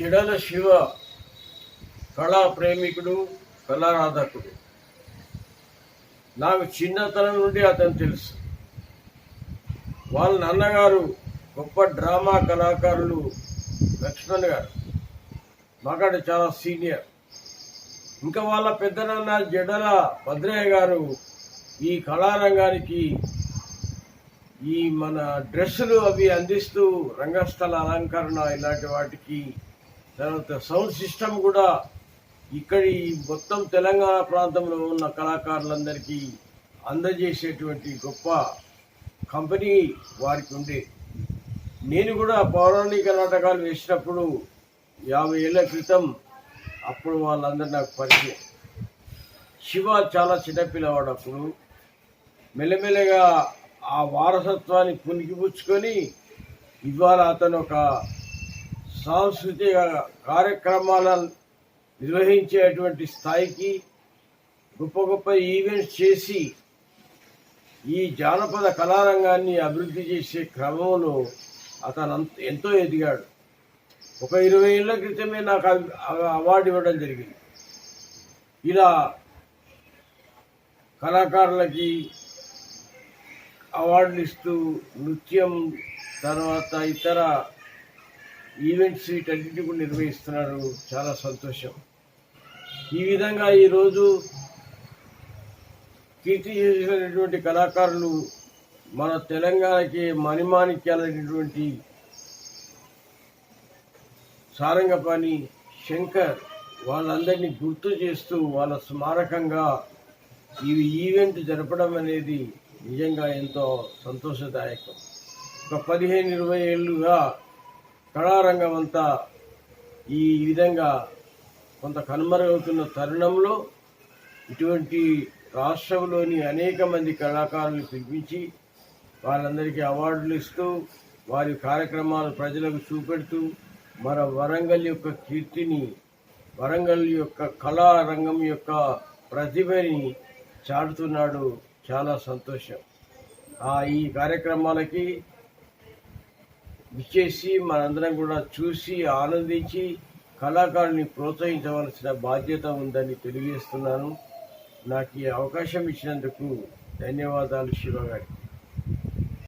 జడల శివ కళా ప్రేమికుడు కళారాధకుడు. నాకు చిన్నతనం నుండి అతను తెలుసు. వాళ్ళ నాన్నగారు గొప్ప డ్రామా కళాకారులు లక్ష్మణ్ గారు. మాకంటే చాలా సీనియర్. ఇంకా వాళ్ళ పెద్దనాన్న జడల భద్రయ్య గారు ఈ కళారంగానికి ఈ మన డ్రెస్సులు అవి అందిస్తూ రంగస్థల అలంకరణ ఇలాంటి వాటికి తర్వాత సౌండ్ సిస్టమ్ కూడా ఇక్కడి మొత్తం తెలంగాణ ప్రాంతంలో ఉన్న కళాకారులందరికీ అందజేసేటువంటి గొప్ప కంపెనీ వారికి ఉండే. నేను కూడా పౌరాణిక నాటకాలు వేసినప్పుడు యాభై ఏళ్ళ క్రితం అప్పుడు వాళ్ళందరూ నాకు పరిచయం. శివ చాలా చిన్నపిల్లవాడు అప్పుడు. మెల్లమెల్లగా ఆ వారసత్వాన్ని పుణికిపుచ్చుకొని ఇవాళ అతను ఒక సాంస్కృతిక కార్యక్రమాలను నిర్వహించేటువంటి స్థాయికి గొప్ప గొప్ప ఈవెంట్స్ చేసి ఈ జానపద కళారంగాన్ని అభివృద్ధి చేసే క్రమంలో అతను అంత- ఎంతో ఎదిగాడు. ఒక ఇరవై ఏళ్ళ క్రితమే నాకు అవి- అవార్డు ఇవ్వడం జరిగింది. ఇలా కళాకారులకి అవార్డులు ఇస్తూ నృత్యం తర్వాత ఇతర ఈవెంట్స్ వీటన్నిటి కూడా నిర్వహిస్తున్నారు. చాలా సంతోషం. ఈ విధంగా ఈరోజు కీర్తి చేసినటువంటి కళాకారులు మన తెలంగాణకి మణిమాణిక్యాలైనటువంటి సారంగపాణి శంకర్ వాళ్ళందరినీ గుర్తు చేస్తూ వాళ్ళ స్మారకంగా ఈ ఈవెంట్ జరపడం అనేది నిజంగా ఎంతో సంతోషదాయకం. ఒక పదిహేను ఇరవై ఏళ్ళుగా కళారంగం అంతా ఈ విధంగా కొంత కనుమరుగవుతున్న తరుణంలో ఇటువంటి రాష్ట్రంలోని అనేక మంది కళాకారులు పిలిపించి వాళ్ళందరికీ అవార్డులు ఇస్తూ వారి కార్యక్రమాలు ప్రజలకు చూపెడుతూ మన వరంగల్ యొక్క కీర్తిని వరంగల్ యొక్క కళారంగం యొక్క ప్రతిభని చాటుతున్నాడు. చాలా సంతోషం. ఆ ఈ కార్యక్రమాలకి విచ్చేసి మనందరం కూడా చూసి ఆనందించి కళాకారుని ప్రోత్సహించవలసిన బాధ్యత ఉందని తెలియజేస్తున్నాను. నాకు ఈ అవకాశం ఇచ్చినందుకు ధన్యవాదాలు శివ గారికి.